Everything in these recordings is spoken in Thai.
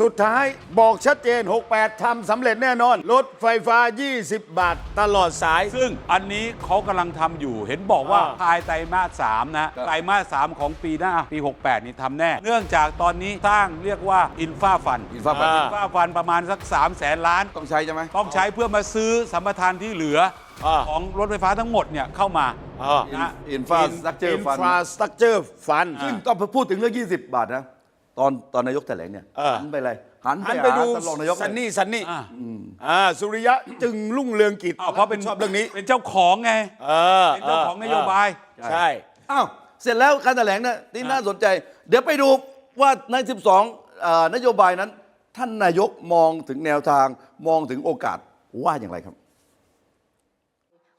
สุดท้ายบอกชัดเจน 68ทำสำเร็จแน่นอน รถไฟฟ้า 20 บาทตลอดสาย ซึ่งอันนี้เขากำลังทำอยู่ เห็นบอกว่าอ่า ภายไตรมาสสามนะ ไตรมาสสามของปีหน้า ปี 68 นี่ทำแน่ เนื่องจากตอนนี้สร้างเรียกว่าอินฟาฟันอินฟาฟันอ่าอินฟาฟันประมาณสัก 3 0 0แสนล้าน ต้องใช้ใช่ไหม ต้องใช้เพื่อมาซื้อสัมปทานที่เหลืออาของรถไฟฟ้าทั้งหมดเนี่ยเข้ามาอ่า นะอินฟาสตรักเจออิร์นฟันฟราสตรักเจอร์ฟันซึ่งต้องพูดถึงเรื่อง 20 บาทนะ ตอนตอนนายกแถลงเนี่ยเออ หันไปเลยหันหันไปไปดูหาท่านรองนายกซันนี่ซันนี่อ่า อ่าสุริยะจึงรุ่งเรืองกิจอ้าวเพราะเป็นชอบเรื่องนี้เป็นเจ้าของไง เออเป็นเจ้าของนโยบาย ใช่อ้าวเสร็จแล้วการแถลงเนี่ยที่น่าสนใจ เดี๋ยวไปดูว่าใน 12อ่านโยบายนั้น ท่านนายกมองถึงแนวทางมองถึงโอกาสว่าอย่างไรครับ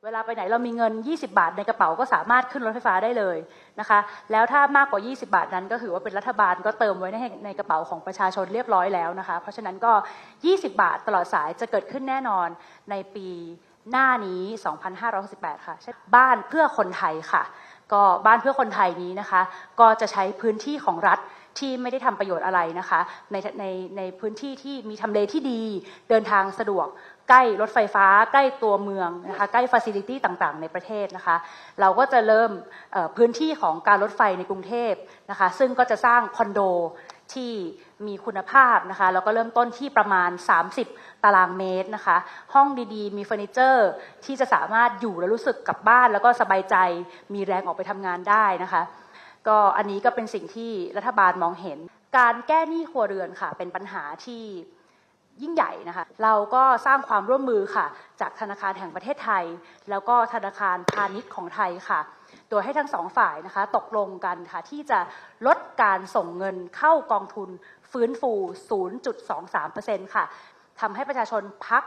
เวลาไปไหนเรามีเงิน 20 บาทในกระเป๋าก็สามารถขึ้นรถไฟฟ้าได้เลยนะคะ แล้วถ้ามากกว่า 20 บาทนั้นก็ถือว่าเป็นรัฐบาลก็เติมไว้ในในกระเป๋าของประชาชนเรียบร้อยแล้วนะคะ เพราะฉะนั้นก็ 20 บาทตลอดสายจะเกิดขึ้นแน่นอนในปีหน้านี้ 2568 ค่ะ บ้านเพื่อคนไทยค่ะ ก็บ้านเพื่อคนไทยนี้นะคะ ก็จะใช้พื้นที่ของรัฐ ที่ไม่ได้ทำประโยชน์อะไรนะคะในในในพื้นที่ที่มีทำเลที่ดีเดินทางสะดวกใกล้รถไฟฟ้า ใกล้ตัวเมืองนะคะใกล้ฟ a ซิลิตี้ต่างๆ ในประเทศนะคะเราก็จะเริ่มพื้นที่ของการรถไฟในกรุงเทพนะคะซึ่งก็จะสร้างคอนโดที่มีคุณภาพนะคะแล้วก็เริ่มต้นที่ประมาณ 30 ตารางเมตรนะคะห้องดีๆ มีเฟอร์นิเจอร์ที่จะสามารถอยู่แล้วรู้สึกกลับบ้าน แล้วก็สบายใจมีแรงออกไปทำงานได้นะคะ ก็อันนี้ก็เป็นสิ่งที่รัฐบาลมองเห็น การแก้หนี้ครัวเรือนค่ะ เป็นปัญหาที่ยิ่งใหญ่นะคะ เราก็สร้างความร่วมมือค่ะ จากธนาคารแห่งประเทศไทย แล้วก็ธนาคารพาณิชย์ของไทยค่ะ โดยให้ทั้งสองฝ่ายนะคะ ตกลงกันค่ะ ที่จะลดการส่งเงินเข้ากองทุนฟื้นฟู 0.23%ค่ะทำให้ประชาชนพัก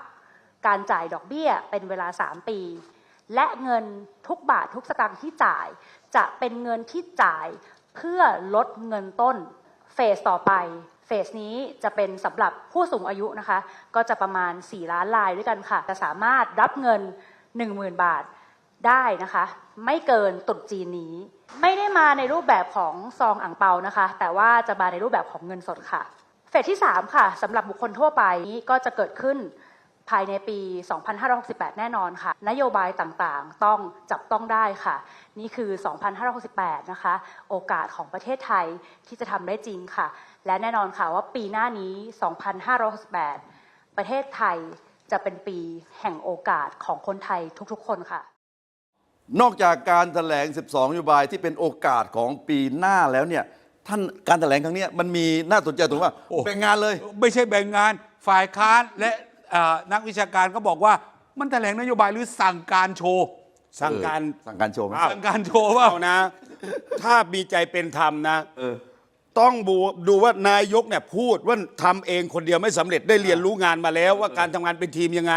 การจ่ายดอกเบี้ยเป็นเวลา 3 ปี และเงินทุกบาททุกสตางค์ที่จ่าย จะเป็นเงินที่จ่ายเพื่อลดเงินต้นเฟสต่อไปเฟสนี้จะเป็นสำหรับผู้สูงอายุนะคะ ก็จะประมาณ 4 ล้านรายด้วยกันค่ะ จะสามารถรับเงิน 10,000 บาทได้นะคะ ไม่เกินตรุษจีนนี้ ไม่ได้มาในรูปแบบของซองอ่างเปานะคะ แต่ว่าจะมาในรูปแบบของเงินสดค่ะ เฟสที่ 3 ค่ะสำหรับบุคคลทั่วไปนี้ก็จะเกิดขึ้น ภายในปี 2568 แน่นอนค่ะ นโยบายต่างๆ ต้องจับต้องได้ค่ะ นี่คือ 2568 นะคะ โอกาสของประเทศไทยที่จะทำได้จริงค่ะ และแน่นอนค่ะว่าปีหน้านี้ 2568 ประเทศไทยจะเป็นปีแห่งโอกาสของคนไทยทุกๆ คนค่ะ นอกจากการแถลง 12นโยบายที่เป็นโอกาสของปีหน้าแล้วเนี่ยท่านการแถลงครั้งเนี้ยมันมีน่าสนใจตรงว่าโอ้แบ่งงานเลย ไม่ใช่แบ่งงานฝ่ายค้านและเอ่อ นักวิชาการก็บอกว่ามันแถลงนโยบายหรือสั่งการโชว์ สั่งการเออสั่งการโชว์ไหมอ้าวสั่งการโชว์ว่าเอานะ ถ้ามีใจเป็นธรรมนะ เออ ต้องดูดูว่านายกเนี่ยพูดว่าทำเองคนเดียวไม่สำเร็จได้เรียนรู้งานมาแล้วว่าการทำงานเป็นทีมยังไง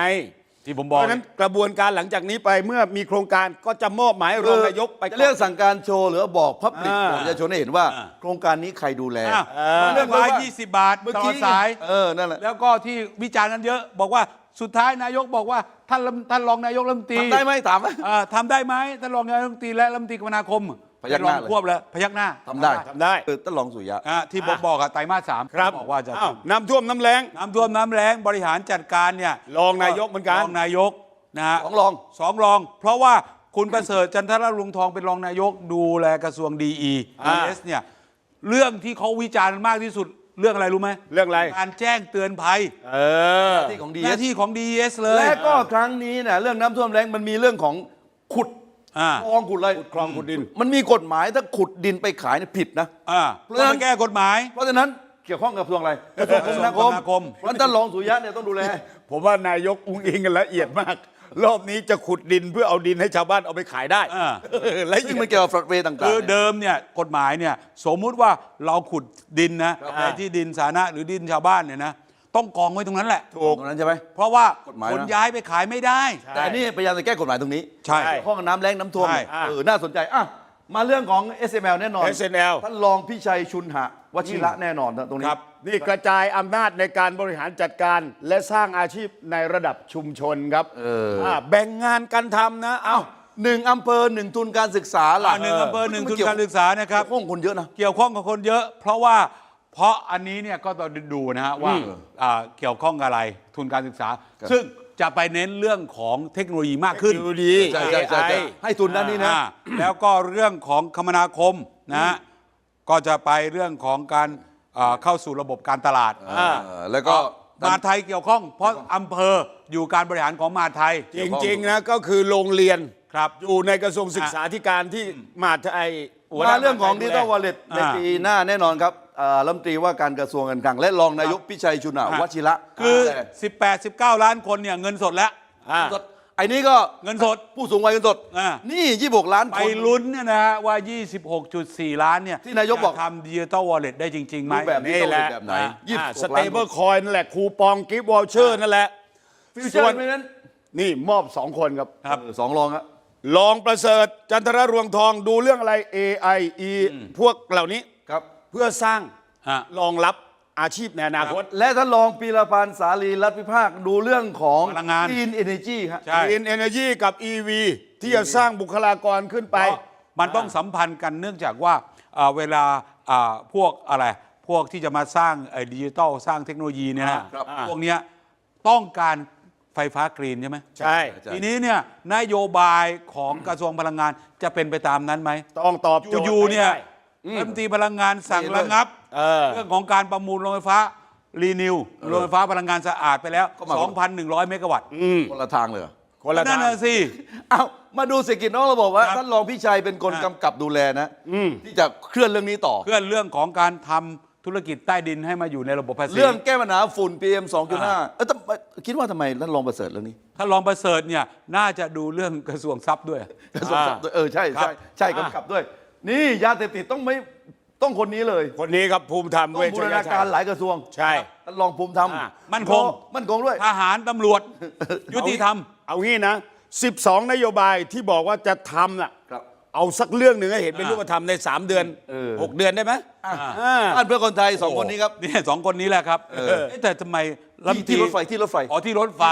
ที่ผมเพบอกราะฉะนั้นกระบวนการหลังจากนี้ไปเมื่อมีโครงการก็จะมอบหมายรองนายกไป จะเรียกสั่งการโชว์หรือบอกพับลิกอ่าบอกประชาชนให้เห็นว่า อ่า โครงการนี้ใครดูแลอะเออ เรื่องร้อยยี่สิบบาทเมื่อตลอกี้ดสาย เออนั่นแหละ แล้วก็ที่วิจารณ์นั้นเยอะบอกว่าสุดท้ายนายกบอกว่าท่านรัฐท่านรองนายกรัฐมนตรีทำได้ไหมถามไหม เอ่อทำได้ไหมท่านรองนายกรัฐมนตรีและรัฐมนตรีคมนาคมพ ยักหน้าเป็รองเลยควบแล้วพยักหน้าทำได้ทำได้ เออท่านรองสุริยะ อะที่ผมบอกอะไตรมาสสามครับบอกว่าจะอ้าวน้ำท่วมน้ำแรงน้ำท่วมน้ำแรงบริหารจัดการเนี่ยรองนายกเหมือนกัน รองนายกนะฮะสองรอง สองรอง เพราะว่าคุณประเสริฐจันทรลุงทองเป็นรองนายกดูแลกระทรวงดีอีอ่าเอสเนี่ยเรื่องที่เขาวิจารณ์มากที่สุดเรื่องอะไรรู้ไหมเรื่องอะไร การแจ้งเตือนภัยเออ ที่ของดีหน้าที่ของ DES เลย และก็ครั้งนี้เนี่ยเรื่องน้ำท่วมแรงมันมีเรื่องของขุด อ่า คลองขุดเลยคลองขุดดิน มันมีกฎหมายถ้าขุดดินไปขายเนี่ยผิดนะ อ่าเพราะฉะนั้นต้องไปแก้กฎหมาย เพราะฉะนั้นเกี่ยวข้องกับกระทรวงอะไรกระทรวงคมนาคมกระทรวงคมนาคม เพราะฉะนั้นท่านรองสุริยะเนี่ยต้องดูแล ผมว่านายกอุ้งอิงกันละเอียดมาก รอบนี้จะขุดดินเพื่อเอาดินให้ชาวบ้านเอาไปขายได้อ่า เออละเอีซึ่งยมัดนเกี่ยวกับฟลัดเวย์ต่างๆคือเนี่ย เดิมเนี่ยกฎหมายเนี่ยสมมุติว่าเราขุดดินนะครับในอ่าที่ดินสาธารณะหรือดินชาวบ้านเนี่ยนะ ต้องกองไว้ตรงนั้นแหละ ถูก ตรงนั้นใช่ไหม เพราะว่ากฎหมายนะคนย้ายไปขายไม่ได้แต่อันนี่พยายามจะแก้กฎหมายตรงนี้ใช่ใช่เกี่ยวข้องกับน้ำแรงน้ำท่วมใช่ เออน่าสนใจอะมาเรื่องของ SML แน่นอน SNL ท่านรองพี่ชัยชุนหะวชิระแน่นอนนะตรงนี้ ครับ นี่กระจายอำนาจในการบริหารจัดการ และสร้างอาชีพในระดับชุมชนครับเอออ่าแบ่งงานกันทำนะเอ้า หนึ่งอำเภอหนึ่งทุนการศึกษาล่ะอ่าหนึ่งอำเภอหนึ่งทุนการศึกษานะครับเกี่ยวข้องคนเยอะนะ เกี่ยวข้องกับคนเยอะ เพราะว่า เพราะอันนี้เนี่ยก็ต้องดูนะฮะว่าอ่าเกี่ยวข้องกับอะไรทุนการศึกษา ซึ่งจะไปเน้นเรื่องของเทคโนโลยีมากขึ้น ดูดีใช่ใช่ใช่ใช่ AI ให้ทุนด้านนี้นะ อ่าแล้วก็เรื่องของคมนาคมนะฮะก็จะไปเรื่องของการอ่าเข้าสู่ระบบการตลาดเออแล้วก็ มหาดไทยเกี่ยวข้อง เพราะอำเภออยู่การบริหารของมหาดไทย จริง ๆ นะก็คือโรงเรียนครับ อยู่ในกระทรวงศึกษาธิการที่มหาดไทยหัวหมาน้เรื่องของมดิหาจิดไททัยลวอลเล็ตในอ่า ปีหน้าแน่นอนครับ เอ่อรัฐมนตรีว่าการกระทรวงการคลัง และรองนายกพิชัยชุนหาวชิระคือ แต่18 19 ล้านคนเนี่ยเงินสดแล้วอ่าไอ้นี้ก็เงินสด ผู้สูงวัยเงินสด อ่า นี่ 26 ล้านไปคน ลุ้นเนี่ยนะฮะว่า 26.4 ล้านเนี่ยที่นายกบอก จะทำดิจิตอลวอลเล็ตได้จริงๆไหมรูปแบบนี่แหละแบบไหนอ่า26สล้าเตนเบิลคอยนั่นแหละคูปองกิฟต์วอลเชอร์นั่นแหละ ฟิวเจอร์ไม่นั้นนี่มอบสองคนครับครับ เออสองรองครับ รองประเสริฐจันทรรวงทองดูเรื่องอะไร AI E พวกเหล่านี้ครับ เพื่อสร้างฮะ รองรับอาชีพในอนาคต และท่านรองปีรพันธ์สาลีรัฐพิพากษ์ดูเรื่องของ พลังงาน Clean Energy ครับ ใช่ Green Energy กับ EV ที่จะสร้างบุคลากรขึ้นไปเพราะมันต้องสัมพันธ์กันเนื่องจากว่าอ่าเวลาอ่าพวกอะไร พวกที่จะมาสร้างดิจิตอลสร้างเทคโนโลยีเนี่ยนะครับ พวกเนี้ยต้องการไฟฟ้ากรีนใช่ไหมใช่ ใช่ ทีนี้เนี่ยนโยบายของกระทรวงพลังงานจะเป็นไปตามนั้นไหมต้องตอบโจทย์อยู่ๆเนี่ยให้ได้ รัฐมนตรีพลังงานสั่งไม่เห็นด้วยระงับเออ เรื่องของการประมูลโรงไฟฟ้ารีนิวโรงไฟฟ้าพลังงานสะอาดไปแล้ว ก็มา 2,100 เมกะวัตต์คนละทางเลยเหรอคนละนั่ทานงน่ะสิ เอามาดูเศรษฐกิจนอกระบบว่าครับท่านรองพิชัยเป็นคนอะ กำกับดูแลนะที่จะเคลื่อนเรื่องนี้ต่อ เพื่อเรื่องของการทำธุรกิจใต้ดินให้มาอยู่ในระบบภาษี เรื่องแก้ปัญหาฝุ่น PM 2.5อ่าเออทำไมคิดว่าทำไมท่านรองประเสริฐเรื่องนี้ถ้ารองประเสริฐเนี่ยน่าจะดูเรื่องกระทรวงทรัพย์ด้วย กระทรวงทรัพย์ด้วยเออใช่ครัใช่บใช่อ่ากำกับด้วย นี่ยาเสพติดต้องไม่ต้องคนนี้เลยคนนี้ครับภูมิธรรมต้อเวงบูชรยณาชัการยหลายกระทรวงใช่ท่านรองภูมิธรรมอ่ามั่นคง มั่นคงด้วย ทหารตำรวจ ยุติธรรม เอางี้นะ 12 นโยบายที่บอกว่าจะทำน่ะครับ เอาสักเรื่องหนึ่งให้เห็นเป็นอ่ารูปธรรมใน 3 เดือนเออ6เดือนได้ไหมอะอ่าบ้านเพื่อคนไทยสองคนนี้ครับเนี่ยสองคนนี้แหละครับเอ๊ะแต่ทำไมรัฐมนตที่รถไฟที่รถไฟ อ๋อที่รถไฟ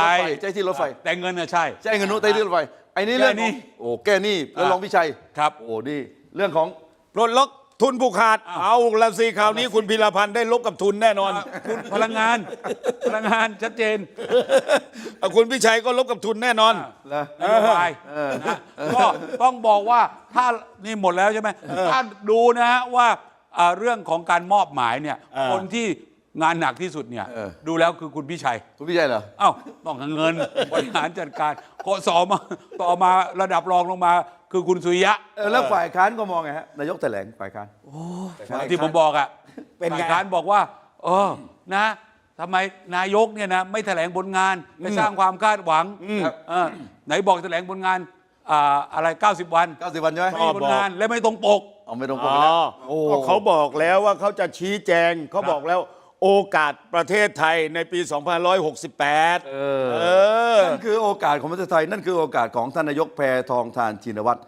ใช่ที่รถไฟ แต่เงินน่ะใช่ ใช่เงินนู้นใช่ที่รถไฟไอ้นี่เรื่องแก้หนี้ ของโอ้แก้หนี่แล้วรองพิชัยครับ โอ้นี่ เรื่องของปลดล็อกทุนผูกขาด เอาละสิคราวนี้คุณพิรพันธ์ได้ลบกับทุนแน่นอน คุณพลังงาน พลังงานชัดเจน เอาคุณพิชัยก็ลบกับทุนแน่นอนนะนโยบายนะก็ต้องบอกว่าถ้านี่หมดแล้วใช่ไหมถ้าดูนะฮะว่าอ่าเรื่องของการมอบหมายเนี่ยเออคนที่งานหนักที่สุดเนี่ย ดูแล้วคือคุณพิชัย คุณพิชัยเหรอ เอ้าต้องเงิน บริหารจัดการข้อสอมาต่อมาระดับรองลงมา คือคุณสุริยะเออแล้วฝ่ายค้านก็มองไงฮะนายกแถลงฝ่ายค้านฝ่ายค้านที่ผมบอกอะเป็นไงฝ่ายค้านบอกว่า เออนะทำไมนายกเนี่ยนะไม่แถลงผลงานไปสร้างความคาดหวังเออไหนบอกแถลงผลงานอ่าอะไร 90 วัน 90 วันใช่ไหมไม่มีผลงานและไม่ตรงปกเอาไม่ตรงปอ๋กอแล้วโอ้ก็เขาบอกแล้วว่าเขาจะชี้แจงเขาบอกแล้ว โอกาสประเทศไทยในปี 2568เออเออ นั่นคือโอกาสของประเทศไทย นั่นคือโอกาสของท่านนายกแพทองทานชินวัตร